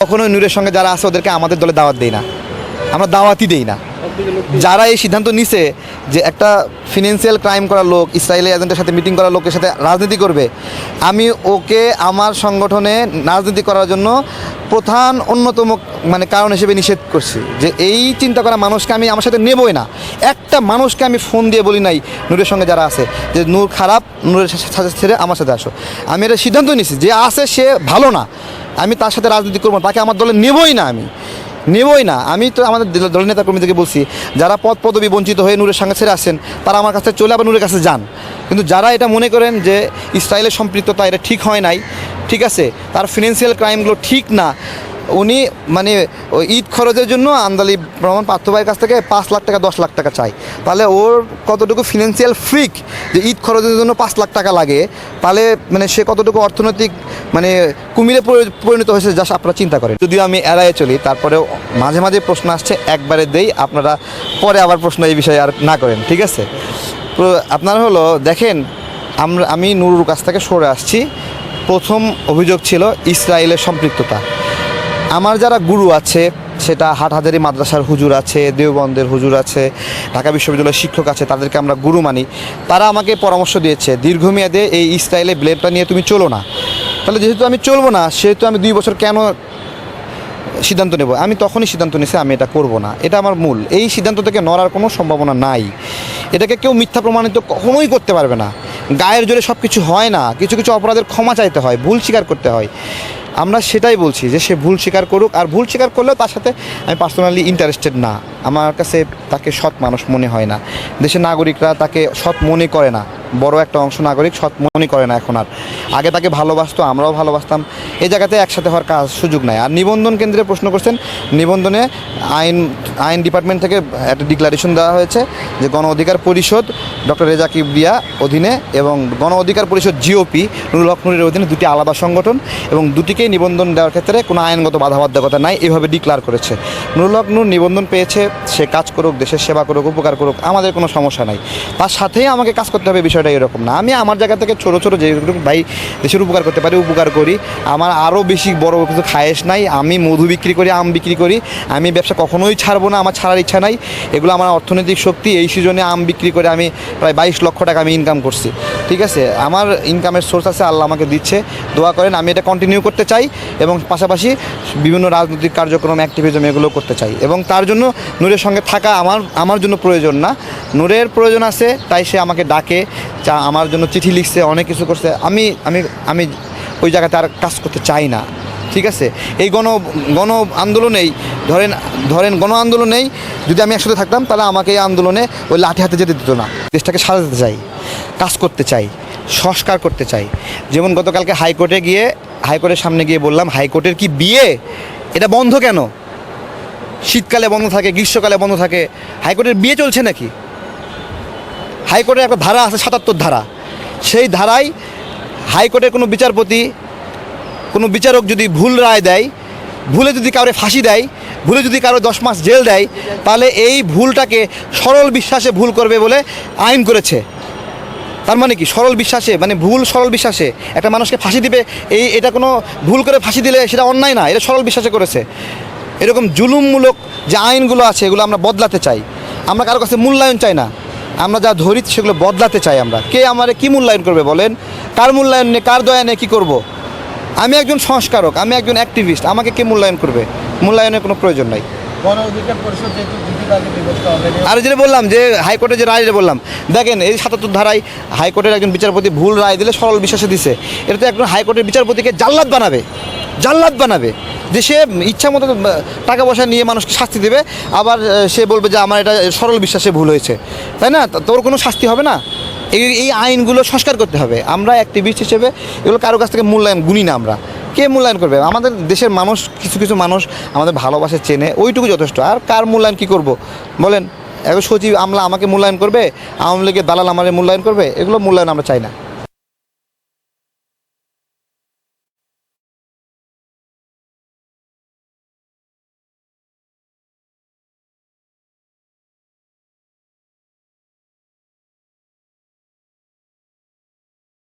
কখনোই নূরের সঙ্গে যারা আছে ওদেরকে আমাদের দলে দাওয়াত দেই না। আমরা দাওয়াতই দেই না। যারা এই সিদ্ধান্ত নিছে যে একটা ফিনান্সিয়াল ক্রাইম করা লোক, ইসরায়েলি এজেন্টের সাথে মিটিং করা লোকের সাথে রাজনীতি করবে, আমি ওকে আমার সংগঠনে রাজনীতি করার জন্য প্রধান অন্যতম মানে কারণ হিসেবে নিষেধ করছি যে এই চিন্তা করা মানুষকে আমি আমার সাথে নেবই না। একটা মানুষকে আমি ফোন দিয়ে বলি নাই নূরের সঙ্গে যারা আছে যে নূর খারাপ, নূরের সাথে ছেড়ে আমার সাথে আসো। আমি এটা সিদ্ধান্ত নিছি যে আছে সে ভালো না। আমি তার সাথে রাজনীতি করব তাকে আমার দলে নেবই না আমি। নেবই না। আমি তো আমাদের দল- দলের নেতা কর্মীদেরকে বলছি, যারা পদ পদবি বঞ্চিত হয়ে নূরের সঙ্গে ছেড়ে আসেন, তারা আমার কাছে চলে আবার নূরের কাছে যান। কিন্তু যারা এটা মনে করেন যে ইসরায়েলের সম্পৃক্ততা এটা ঠিক হয় নাই, ঠিক আছে, তার ফিনান্সিয়াল ক্রাইমগুলো ঠিক না উনি মানে ঈদ খরচের জন্য আন্দালি প্রমাণ পার্থ ভাইয়ের কাছ থেকে পাঁচ লাখ টাকা, দশ লাখ টাকা চাই। তাহলে ওর কতটুকু ফিনান্সিয়াল ফ্রিক যে ঈদ খরচের জন্য পাঁচ লাখ টাকা লাগে, তাহলে মানে সে কতটুকু অর্থনৈতিক মানে কুমিরে পরিণত হয়েছে যা আপনারা চিন্তা করেন। যদিও আমি এড়াইয়ে চলি, তারপরেও মাঝে মাঝে প্রশ্ন আসছে, একবারে দেই, আপনারা পরে আবার প্রশ্ন এই বিষয়ে আর না করেন, ঠিক আছে? আপনারা হলো, দেখেন, আমরা, আমি নুরুর কাছ থেকে সরে আসছি। প্রথম অভিযোগ ছিল ইসরায়েলের সম্পৃক্ততা। আমার যারা গুরু আছে, সেটা হাটহাজারি মাদ্রাসার হুজুর আছে, দেওবন্দের হুজুর আছে, ঢাকা বিশ্ববিদ্যালয়ের শিক্ষক আছে, তাদেরকে আমরা গুরু মানি। তারা আমাকে পরামর্শ দিয়েছে, দীর্ঘমেয়াদে এই ইসরায়েলে ব্লেডটা নিয়ে তুমি চলো না। তাহলে যেহেতু আমি চলবো না, সেহেতু আমি দুই বছর কেন সিদ্ধান্ত নেব? আমি তখনই সিদ্ধান্ত নিয়েছি, আমি এটা করব না। এটা আমার মূল। এই সিদ্ধান্ত থেকে নড়ার কোনো সম্ভাবনা নাই। এটাকে কেউ মিথ্যা প্রমাণিত কখনোই করতে পারবে না। গায়ের জোরে সব কিছু হয় না। কিছু কিছু অপরাধের ক্ষমা চাইতে হয়, ভুল স্বীকার করতে হয়। আমরা সেটাই বলছি যে সে ভুল স্বীকার করুক, আর ভুল স্বীকার করলেও তার সাথে আমি পার্সোনালি ইন্টারেস্টেড না। আমার কাছে তাকে সৎ মানুষ মনে হয় না। দেশের নাগরিকরা তাকে সৎ মনে করে না। বড় একটা অংশ নাগরিক সৎ মনে করে না এখন আর। আগে তাকে ভালোবাসতো, আমরাও ভালোবাসতাম। এই জায়গাতে একসাথে হওয়ার কাজ সুযোগ নাই। আর নিবন্ধন কেন্দ্রে প্রশ্ন করছেন, নিবন্ধনে আইন আইন ডিপার্টমেন্ট থেকে একটা ডিক্লারেশন দেওয়া হয়েছে যে গণ অধিকার পরিষদ ডক্টর রেজা কিবরিয়া অধীনে এবং গণ অধিকার পরিষদ জিওপি নুরুল হক নুরের অধীনে দুটি আলাদা সংগঠন এবং দুটিকেই নিবন্ধন দেওয়ার ক্ষেত্রে কোনো আইনগত বাধাবাধ্যকতা নাই, এভাবে ডিক্লার করেছে। নুরুল হক নূর নিবন্ধন পেয়েছে, সে কাজ করুক, দেশের সেবা করুক, উপকার করুক, আমাদের কোনো সমস্যা নাই। তার সাথেই আমাকে কাজ করতে হবে, বিষয়টা এরকম না। আমি আমার জায়গা থেকে ছোটো ছোটো যেটুকু ভাই, দেশের উপকার করতে পারি, উপকার করি। আমার আরও বেশি বড় কিছু খায়েশ নাই। আমি মধু বিক্রি করি, আম বিক্রি করি। আমি ব্যবসা কখনোই ছাড়বো না, আমার ছাড়ার ইচ্ছা নাই। এগুলো আমার অর্থনৈতিক শক্তি, এই সিজনে আম বিক্রি করে আমি প্রায় বাইশ লক্ষ টাকা আমি ইনকাম করছি। ঠিক আছে? আমার ইনকামের সোর্স আছে, আল্লাহ আমাকে দিচ্ছে। দোয়া করেন, আমি এটা কন্টিনিউ করতে চাই এবং পাশাপাশি বিভিন্ন রাজনৈতিক কার্যক্রম অ্যাক্টিভিজম এগুলো করতে চাই। এবং তার জন্য নূরের সঙ্গে থাকা আমার আমার জন্য প্রয়োজন না। নূরের প্রয়োজন আছে, তাই সে আমাকে ডাকে, চা, আমার জন্য চিঠি লিখছে, অনেক কিছু করছে। আমি আমি আমি ওই জায়গাতে আর কাজ করতে চাই না। ঠিক আছে? এই গণ গণ আন্দোলনেই, ধরেন ধরেন গণ আন্দোলনেই যদি আমি একসাথে থাকতাম, তাহলে আমাকে এই আন্দোলনে ওই লাঠি হাতে যেতে দিত না। দেশটাকে সাজাতে চাই। কাজ করতে চাই, সংস্কার করতে চাই। যেমন গতকালকে হাইকোর্টে গিয়ে, হাইকোর্টের সামনে গিয়ে বললাম, হাইকোর্টের কি বিয়ে? এটা বন্ধ কেন? শীতকালে বন্ধ থাকে, গ্রীষ্মকালে বন্ধ থাকে, হাইকোর্টের বিয়ে চলছে নাকি? হাইকোর্টের একটা ধারা আছে, সাতাত্তর ধারা। সেই ধারায় হাইকোর্টের কোনো বিচারপতি, কোনো বিচারক যদি ভুল রায় দেয়, ভুলে যদি কাউরে ফাঁসি দেয়, ভুলে যদি কারও দশ মাস জেল দেয়, তাহলে এই ভুলটাকে সরল বিশ্বাসে ভুল করবে বলে আইন করেছে। তার মানে কি? সরল বিশ্বাসে মানে ভুল সরল বিশ্বাসে একটা মানুষকে ফাঁসি দিবে, এই এটা কোনো ভুল করে ফাঁসি দিলে সেটা অন্যায় না, এটা সরল বিশ্বাসে করেছে। এরকম জুলুমমূলক যে আইনগুলো আছে, এগুলো আমরা বদলাতে চাই। আমরা কারও কাছে মূল্যায়ন চাই না। আমরা যা ধরি সেগুলো বদলাতে চাই আমরা। কে আমারে কি মূল্যায়ন করবে বলেন? কার মূল্যায়ন নিয়ে, কার দয়া নিয়ে কী করব? আমি একজন সংস্কারক, আমি একজন অ্যাক্টিভিস্ট আমাকে কে মূল্যায়ন করবে? মূল্যায়নের কোনো প্রয়োজন নাই। অধিকার পরিষদ আর যেটা বললাম যে হাইকোর্টে যে রায় যেটা বললাম, দেখেন এই সাতাত্তর ধারায় হাইকোর্টের একজন বিচারপতি ভুল রায় দিলে সরল বিশ্বাসে দিছে। এটা তো একজন হাইকোর্টের বিচারপতিকে জাল্লাদ বানাবে জাল্লাদ বানাবে। যে সে ইচ্ছা মতো টাকা পয়সা নিয়ে মানুষকে শাস্তি দেবে, আবার সে বলবে যে আমার এটা সরল বিশ্বাসে ভুল হয়েছে। তাই না? তোর কোনো শাস্তি হবে না? এই এই আইনগুলো সংস্কার করতে হবে। আমরা অ্যাক্টিভিস্ট হিসেবে এগুলো কারও কাছ থেকে মূল্যায়ন গুনি না আমরা। কে মূল্যায়ন করবে? আমাদের দেশের মানুষ, কিছু কিছু মানুষ আমাদের ভালোবাসে, চেনে, ওইটুকু যথেষ্ট। আর কার মূল্যায়ন কী করব? বলেন এখন সচিব আমলা আমাকে মূল্যায়ন করবে? আওয়ামী লীগের দালাল আমাদের মূল্যায়ন করবে? এগুলো মূল্যায়ন আমরা চাই না।